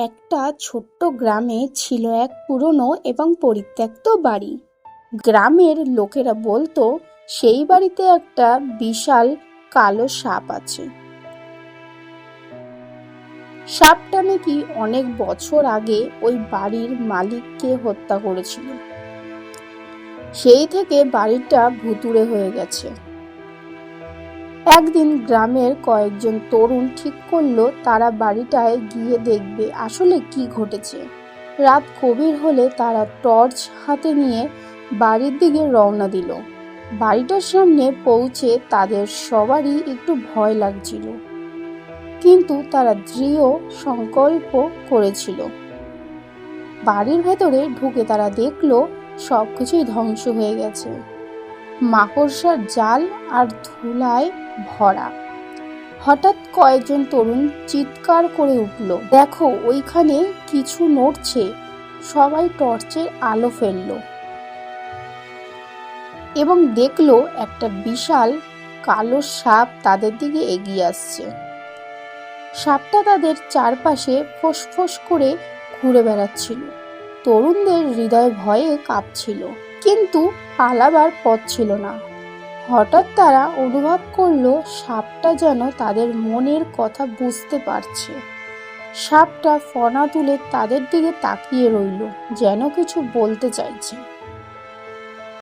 একটা ছোট্ট গ্রামে ছিল এক পুরনো এবং পরিত্যক্ত বাড়ি। গ্রামের লোকেরা বলতো, সেই বাড়িতে একটা বিশাল কালো সাপ আছে। সাপটা নাকি অনেক বছর আগে ওই বাড়ির মালিককে হত্যা করেছিল। সেই থেকে বাড়িটা ভুতুড়ে হয়ে গেছে। একদিন গ্রামের কয়েকজন তরুণ ঠিক করল, তারা বাড়িটায় গিয়ে দেখবে আসলে কি ঘটেছে। রাত গভীর হলে তারা টর্চ হাতে নিয়ে বাড়ির দিকে রওনা দিল। বাড়িটার সামনে পৌঁছে তাদের সবারই একটু ভয় লাগছিল। কিন্তু তারা দৃঢ় সংকল্প করেছিল। বাড়ির ভেতরে ঢুকে তারা দেখল সবকিছুই ধ্বংস হয়ে গেছে। মাকড়সার জাল আর ধুলায় ভরা। হঠাৎ কয়েকজন তরুণ চিৎকার করে উঠল, দেখো, ওইখানে কিছু নড়ছে। সবাই টর্চের আলো ফেলল এবং দেখল একটা বিশাল কালো সাপ তাদের দিকে এগিয়ে আসছে। সাপটা তাদের চারপাশে ফোঁস করে ঘুরে বেড়াচ্ছিল। তরুণদের হৃদয় ভয়ে কাঁপছিল। কিন্তু পালাবার পথ ছিল না। হঠাৎ তারা অনুভব করল সাপটা যেন তাদের মনের কথা বুঝতে পারছে। সাপটা ফনা তুলে তাদের দিকে তাকিয়ে রইল, যেন কিছু বলতে চাইছে।